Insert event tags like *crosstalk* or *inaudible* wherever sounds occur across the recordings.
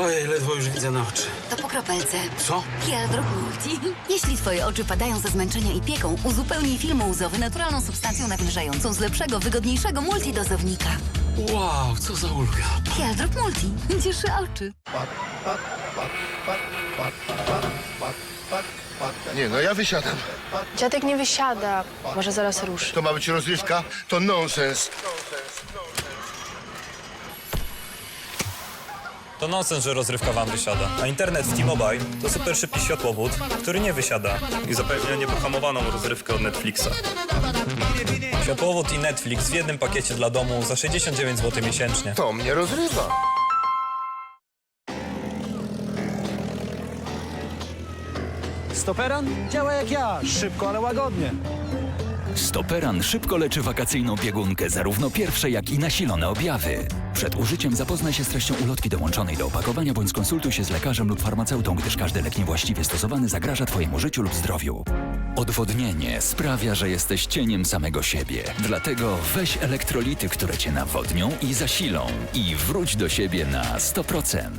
Ojej, ledwo już widzę na oczy. To po kropelce. Co? Kieldrop Multi. Jeśli twoje oczy padają ze zmęczenia i pieką, uzupełnij film łzowy naturalną substancją nawilżającą z lepszego, wygodniejszego multidozownika. Wow, co za ulga. Kieldrop Multi. Cieszy oczy. Nie, no ja wysiadam. Dziadek nie wysiada. Może zaraz ruszy. To ma być rozrywka? To nonsens. To nonsens, że rozrywka wam wysiada. A internet w T-Mobile to super szybki światłowód, który nie wysiada i zapewnia niepohamowaną rozrywkę od Netflixa. Światłowód i Netflix w jednym pakiecie dla domu za 69 zł miesięcznie. To mnie rozrywa. Stoperan działa jak ja, szybko, ale łagodnie. Stoperan szybko leczy wakacyjną biegunkę, zarówno pierwsze, jak i nasilone objawy. Przed użyciem zapoznaj się z treścią ulotki dołączonej do opakowania bądź skonsultuj się z lekarzem lub farmaceutą, gdyż każdy lek niewłaściwie stosowany zagraża Twojemu życiu lub zdrowiu. Odwodnienie sprawia, że jesteś cieniem samego siebie. Dlatego weź elektrolity, które Cię nawodnią i zasilą i wróć do siebie na 100%.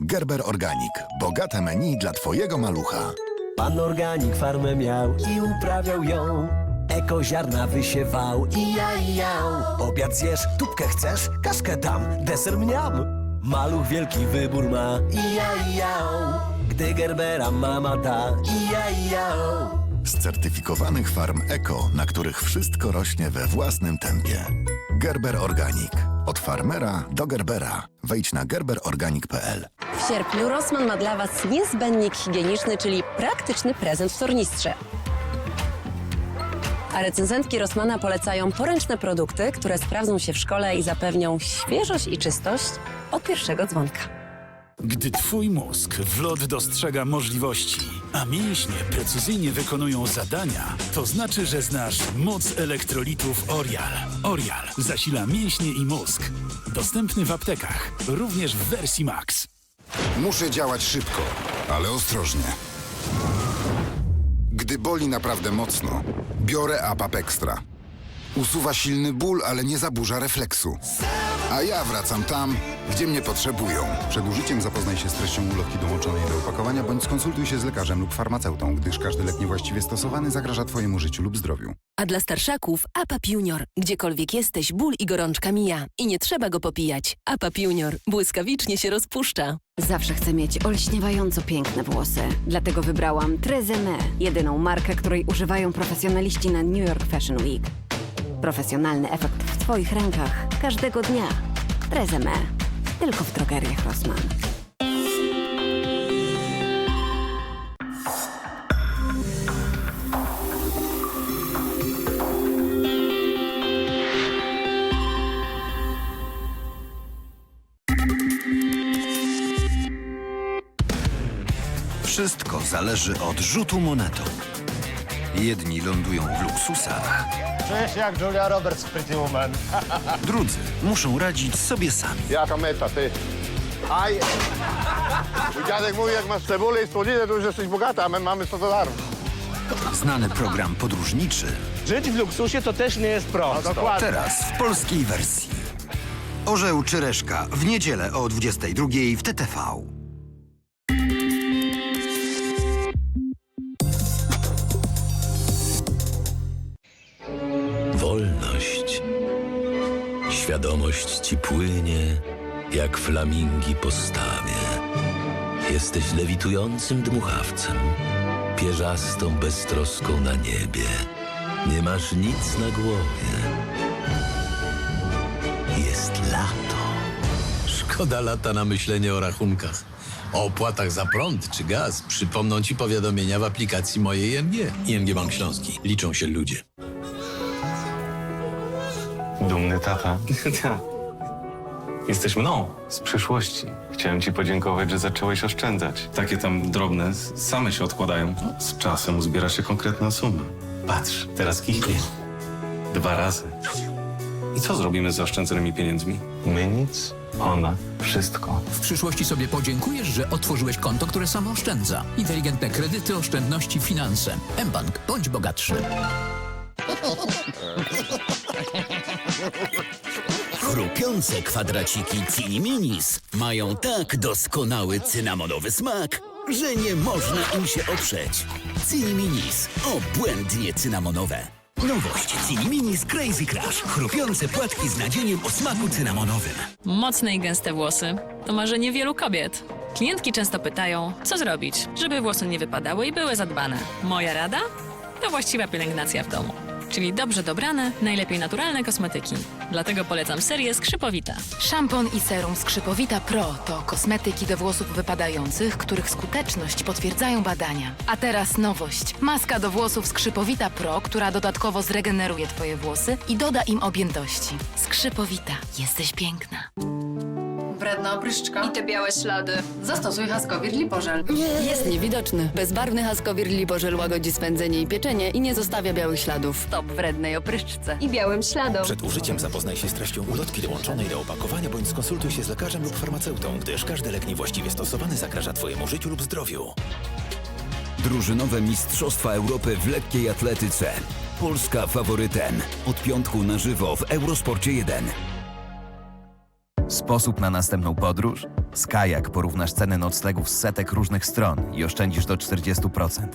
Gerber Organic. Bogate menu dla Twojego malucha. Pan organik farmę miał i uprawiał ją. Eko ziarna wysiewał i ja i ja. Obiad zjesz, tubkę chcesz, kaszkę dam, deser mniam. Maluch wielki wybór ma i ja i ja. Gdy Gerbera mama da i ja i ja. Z certyfikowanych farm eko, na których wszystko rośnie we własnym tempie. Gerber Organic. Od farmera do Gerbera. Wejdź na gerberorganic.pl. W sierpniu Rossmann ma dla Was niezbędnik higieniczny, czyli praktyczny prezent w tornistrze. A recenzentki Rossmana polecają poręczne produkty, które sprawdzą się w szkole i zapewnią świeżość i czystość od pierwszego dzwonka. Gdy twój mózg w lot dostrzega możliwości, a mięśnie precyzyjnie wykonują zadania, to znaczy, że znasz moc elektrolitów Orial. Orial zasila mięśnie i mózg. Dostępny w aptekach, również w wersji Max. Muszę działać szybko, ale ostrożnie. Gdy boli naprawdę mocno, biorę APAP Extra. Usuwa silny ból, ale nie zaburza refleksu. A ja wracam tam, gdzie mnie potrzebują. Przed użyciem zapoznaj się z treścią ulotki dołączonej do opakowania bądź skonsultuj się z lekarzem lub farmaceutą, gdyż każdy lek niewłaściwie stosowany zagraża Twojemu życiu lub zdrowiu. A dla starszaków APAP Junior. Gdziekolwiek jesteś, ból i gorączka mija. I nie trzeba go popijać. APAP Junior. Błyskawicznie się rozpuszcza. Zawsze chcę mieć olśniewająco piękne włosy. Dlatego wybrałam Trezeme, jedyną markę, której używają profesjonaliści na New York Fashion Week. Profesjonalny efekt w Twoich rękach każdego dnia. Trezeme. Tylko w drogeriach Rossmann. Wszystko zależy od rzutu monetą. Jedni lądują w luksusach, Cześć jak Julia Roberts w Pretty Woman. *laughs* drudzy muszą radzić sobie sami. Jaka meta, ty? Aj! Mój dziadek mówi, jak masz cebulę i słodzinę, to już jesteś bogata, a my mamy 100 dolarów. Znany program podróżniczy Żyć w luksusie to też nie jest prosto. No dokładnie. teraz w polskiej wersji. Orzeł czy reszka w niedzielę o 22 w TTV. Świadomość ci płynie, jak flamingi po stawie. Jesteś lewitującym dmuchawcem, pierzastą beztroską na niebie. Nie masz nic na głowie. Jest lato. Szkoda lata na myślenie o rachunkach. O opłatach za prąd czy gaz przypomną ci powiadomienia w aplikacji mojej ING. ING Bank Śląski. Liczą się ludzie. Dumny tata. *laughs* Jesteś mną z przyszłości. Chciałem ci podziękować, że zacząłeś oszczędzać. Takie tam drobne s- same się odkładają. No, Z czasem uzbiera się konkretna suma. Patrz, teraz kichnie. Dwa razy. I co zrobimy z zaoszczędzonymi pieniędzmi? My nic, ona wszystko. W przyszłości sobie podziękujesz, że otworzyłeś konto, które samo oszczędza. Inteligentne kredyty, oszczędności, finanse. mBank. Bądź bogatszy. *laughs* *laughs* Chrupiące kwadraciki Cini Minis mają tak doskonały cynamonowy smak, że nie można im się oprzeć. Cini Minis. Obłędnie cynamonowe. Nowość Cini Minis Crazy Crush. Chrupiące płatki z nadzieniem o smaku cynamonowym. Mocne i gęste włosy to marzenie wielu kobiet. Klientki często pytają, co zrobić, żeby włosy nie wypadały i były zadbane. Moja rada? To właściwa pielęgnacja w domu. Czyli dobrze dobrane, najlepiej naturalne kosmetyki. Dlatego polecam serię Skrzypowita. Szampon i serum Skrzypowita Pro to kosmetyki do włosów wypadających, których skuteczność potwierdzają badania. A teraz nowość. Maska do włosów Skrzypowita Pro, która dodatkowo zregeneruje Twoje włosy i doda im objętości. Skrzypowita. Jesteś piękna. Wredna opryszczka. I te białe ślady. Zastosuj Haskowir Lipożel. Jest niewidoczny. Bezbarwny Haskowir Lipożel łagodzi spędzenie i pieczenie i nie zostawia białych śladów. Stop wrednej opryszczce. I białym śladom. Przed użyciem zapoznaj się z treścią ulotki dołączonej do opakowania bądź skonsultuj się z lekarzem lub farmaceutą, gdyż każdy lek niewłaściwie stosowany zagraża Twojemu życiu lub zdrowiu. Drużynowe Mistrzostwa Europy w lekkiej atletyce. Polska faworytem. Od piątku na żywo w Eurosporcie 1. Sposób na następną podróż? Z Kajak porównasz ceny noclegów z setek różnych stron i oszczędzisz do 40%.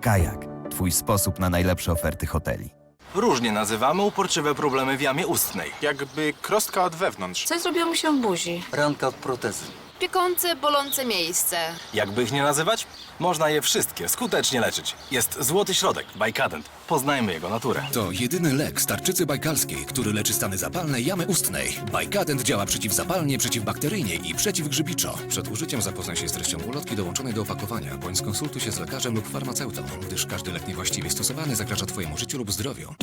Kajak. Twój sposób na najlepsze oferty hoteli. Różnie nazywamy uporczywe problemy w jamie ustnej. Jakby krostka od wewnątrz. Coś zrobiło mi się w buzi. Ranka od protezy. Piekące, bolące miejsce. Jakby ich nie nazywać? Można je wszystkie skutecznie leczyć. Jest złoty środek, Bajkadent. Poznajmy jego naturę. To jedyny lek z tarczycy bajkalskiej, który leczy stany zapalne jamy ustnej. Bajkadent działa przeciwzapalnie, przeciwbakteryjnie i przeciwgrzybiczo. Przed użyciem zapoznaj się z treścią ulotki dołączonej do opakowania, bądź skonsultuj się z lekarzem lub farmaceutą, gdyż każdy lek niewłaściwie stosowany zagraża Twojemu życiu lub zdrowiu.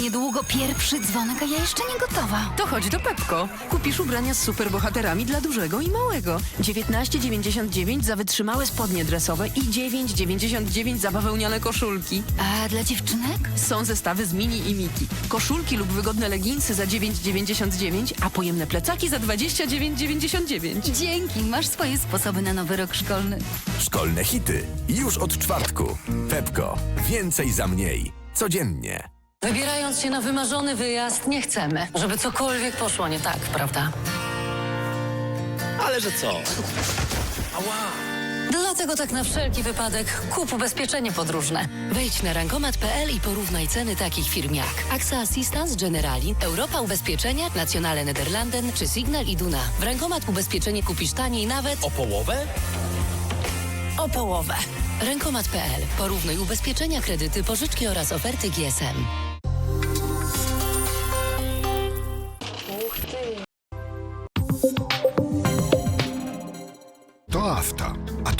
Niedługo pierwszy dzwonek, a ja jeszcze nie gotowa. To chodź do Pepko. Kupisz ubrania z superbohaterami dla dużego i małego. 19,99 za wytrzymałe spodnie dresowe i 9,99 za bawełniane koszulki. A dla dziewczynek? Są zestawy z mini i miki. Koszulki lub wygodne leginsy za 9,99, a pojemne plecaki za 29,99. Dzięki, masz swoje sposoby na nowy rok szkolny. Szkolne hity. Już od czwartku. Pepko. Więcej za mniej. Codziennie. Wybierając się na wymarzony wyjazd, nie chcemy, żeby cokolwiek poszło nie tak, prawda? Ale że co? Dlatego tak na wszelki wypadek kup ubezpieczenie podróżne. Wejdź na rankomat.pl i porównaj ceny takich firm jak AXA Assistance Generali, Europa Ubezpieczenia, Nationale Nederlanden czy Signal Iduna. W Rankomat ubezpieczenie kupisz taniej nawet O połowę? o połowę. Rankomat.pl. Porównuj ubezpieczenia, kredyty, pożyczki oraz oferty GSM.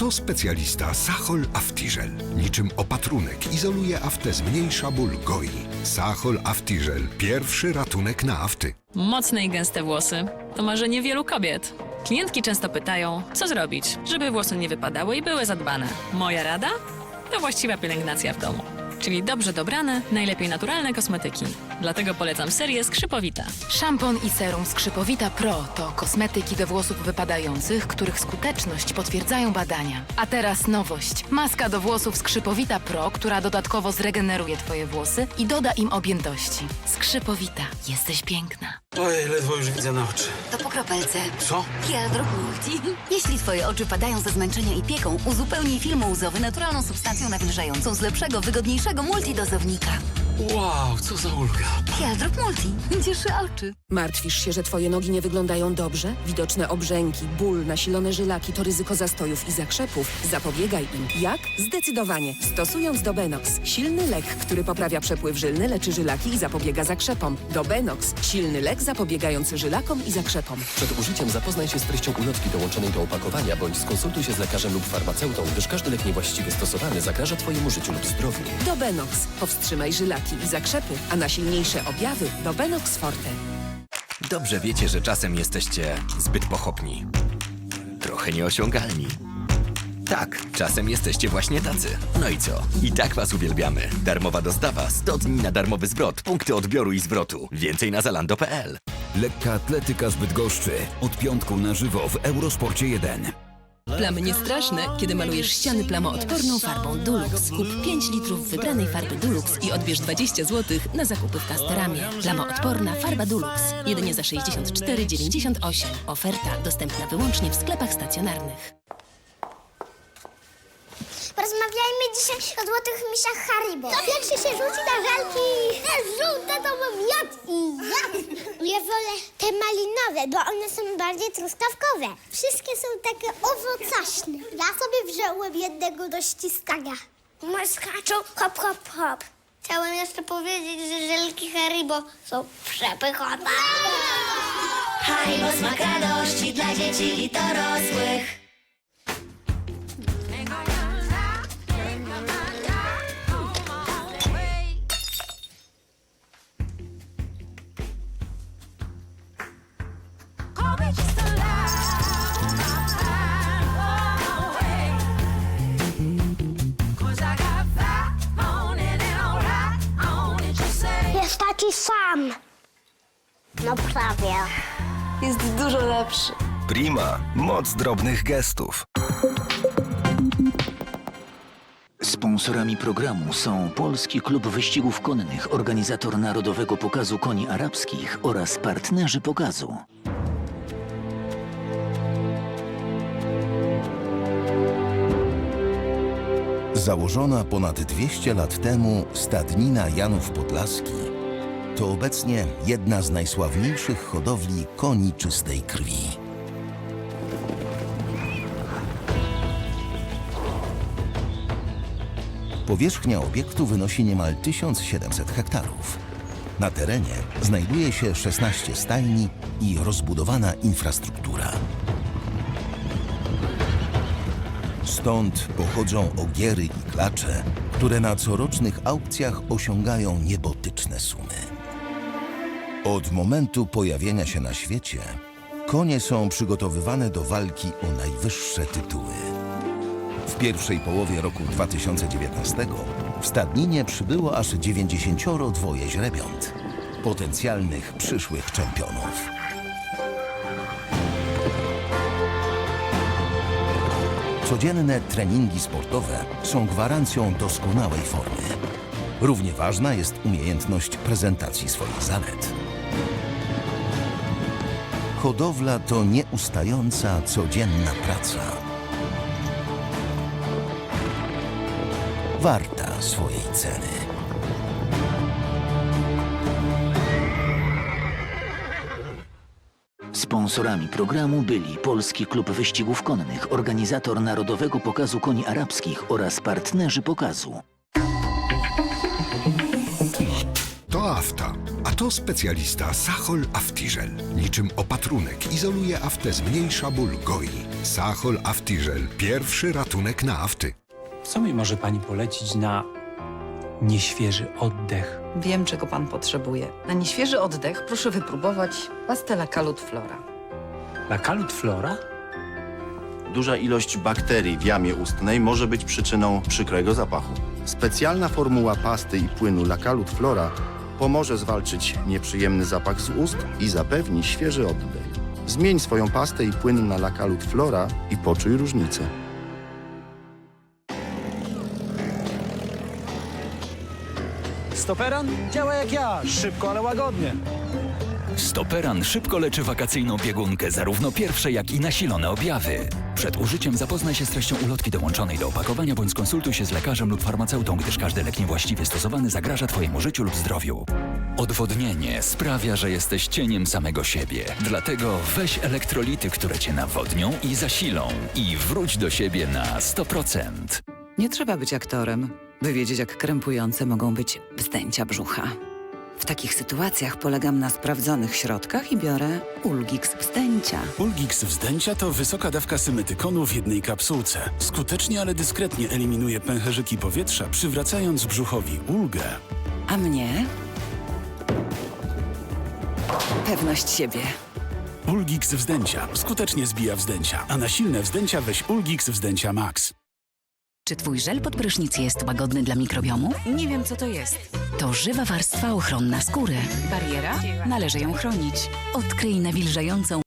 To specjalista Sachol Aftiżel. Niczym opatrunek izoluje aftę, zmniejsza ból, goi. Sachol Aftiżel. Pierwszy ratunek na afty. Mocne i gęste włosy to marzenie wielu kobiet. Klientki często pytają, co zrobić, żeby włosy nie wypadały i były zadbane. Moja rada? To właściwa pielęgnacja w domu. Czyli dobrze dobrane, najlepiej naturalne kosmetyki. Dlatego polecam serię Skrzypowita. Szampon i serum Skrzypowita Pro to kosmetyki do włosów wypadających, których skuteczność potwierdzają badania. A teraz nowość. Maska do włosów Skrzypowita Pro, która dodatkowo zregeneruje Twoje włosy i doda im objętości. Skrzypowita. Jesteś piękna. Ojej, ledwo już widzę na oczy. To po kropelce. Co? Hieldrop Multi. Jeśli twoje oczy padają ze zmęczenia i pieką, uzupełnij film łzowy naturalną substancją nawilżającą z lepszego, wygodniejszego multidozownika. Wow, co za ulga. Hieldrop Multi. Cieszy oczy. Martwisz się, że twoje nogi nie wyglądają dobrze? Widoczne obrzęki, ból, nasilone żylaki to ryzyko zastojów i zakrzepów. Zapobiegaj im. Jak? Zdecydowanie. Stosując Dobenox. Silny lek, który poprawia przepływ żylny, leczy żylaki i zapobiega zakrzepom. Dobenox. Silny lek zapobiegający żylakom i zakrzepom. Przed użyciem zapoznaj się z treścią ulotki dołączonej do opakowania, bądź skonsultuj się z lekarzem lub farmaceutą, gdyż każdy lek niewłaściwie stosowany zagraża Twojemu życiu lub zdrowiu. Dobenox. Powstrzymaj żylaki i zakrzepy, a na silniejsze objawy Dobenox Forte. Dobrze wiecie, że czasem jesteście zbyt pochopni. Trochę nieosiągalni. Tak, czasem jesteście właśnie tacy. No i co? I tak was uwielbiamy. Darmowa dostawa, 100 dni na darmowy zwrot, punkty odbioru i zwrotu. Więcej na zalando.pl. Lekka atletyka z Bydgoszczy. Od piątku na żywo w Eurosporcie 1. Plamy niestraszne, kiedy malujesz ściany plamoodporną farbą Dulux. Kup 5 litrów wybranej farby Dulux i odbierz 20 zł na zakupy w Castoramie. Plamoodporna farba Dulux. Jedynie za 64,98. Oferta dostępna wyłącznie w sklepach stacjonarnych. Porozmawiajmy dzisiaj o złotych misiach Haribo. To pierwszy się rzuci na żelki. To bym jadł i jadł. Ja wolę te malinowe, bo one są bardziej truskawkowe. Wszystkie są takie owocaśne. Ja sobie wziąłem jednego do ściskania. Moje skaczą hop, hop, hop. Chciałem jeszcze powiedzieć, że żelki Haribo są przepychane. Haribo smak radości dla dzieci i dorosłych. Lepszy. Prima. Moc drobnych gestów. Sponsorami programu są Polski Klub Wyścigów Konnych, organizator Narodowego Pokazu Koni Arabskich oraz partnerzy pokazu. Założona ponad 200 lat temu stadnina Janów Podlaski to obecnie jedna z najsławniejszych hodowli koni czystej krwi. Powierzchnia obiektu wynosi niemal 1700 hektarów. Na terenie znajduje się 16 stajni i rozbudowana infrastruktura. Stąd pochodzą ogiery i klacze, które na corocznych aukcjach osiągają niebotyczne sumy. Od momentu pojawienia się na świecie, konie są przygotowywane do walki o najwyższe tytuły. W pierwszej połowie roku 2019 w stadninie przybyło aż 92 źrebiąt, potencjalnych przyszłych czempionów. Codzienne treningi sportowe są gwarancją doskonałej formy. Równie ważna jest umiejętność prezentacji swoich zalet. Hodowla to nieustająca, codzienna praca. Warta swojej ceny. Sponsorami programu byli Polski Klub Wyścigów Konnych, organizator Narodowego Pokazu Koni Arabskich oraz partnerzy pokazu. Afta, a to specjalista Sachol Aftiżel. Niczym opatrunek izoluje aftę, zmniejsza ból, goi. Sachol Aftiżel. Pierwszy ratunek na afty. Co mi może pani polecić na nieświeży oddech? Wiem, czego pan potrzebuje. Na nieświeży oddech proszę wypróbować pastę Kalut Flora. Lakalut Flora? Duża ilość bakterii w jamie ustnej może być przyczyną przykrego zapachu. Specjalna formuła pasty i płynu Lakalut Flora pomoże zwalczyć nieprzyjemny zapach z ust i zapewni świeży oddech. Zmień swoją pastę i płyn na Lakalut Flora i poczuj różnicę. Stoperan działa jak ja, szybko, ale łagodnie. Stoperan szybko leczy wakacyjną biegunkę, zarówno pierwsze, jak i nasilone objawy. Przed użyciem zapoznaj się z treścią ulotki dołączonej do opakowania, bądź skonsultuj się z lekarzem lub farmaceutą, gdyż każdy lek niewłaściwie stosowany zagraża Twojemu życiu lub zdrowiu. Odwodnienie sprawia, że jesteś cieniem samego siebie. Dlatego weź elektrolity, które Cię nawodnią i zasilą. I wróć do siebie na 100%. Nie trzeba być aktorem, by wiedzieć, jak krępujące mogą być wzdęcia brzucha. W takich sytuacjach polegam na sprawdzonych środkach i biorę Ulgix wzdęcia. Ulgix wzdęcia to wysoka dawka symetykonu w jednej kapsułce. Skutecznie, ale dyskretnie eliminuje pęcherzyki powietrza, przywracając brzuchowi ulgę. A mnie? Pewność siebie. Ulgix wzdęcia skutecznie zbija wzdęcia, a na silne wzdęcia weź Ulgix wzdęcia Max. Czy twój żel pod prysznic jest łagodny dla mikrobiomu? Nie wiem, co to jest. To żywa warstwa ochronna skóry. Bariera? Należy ją chronić. Odkryj nawilżającą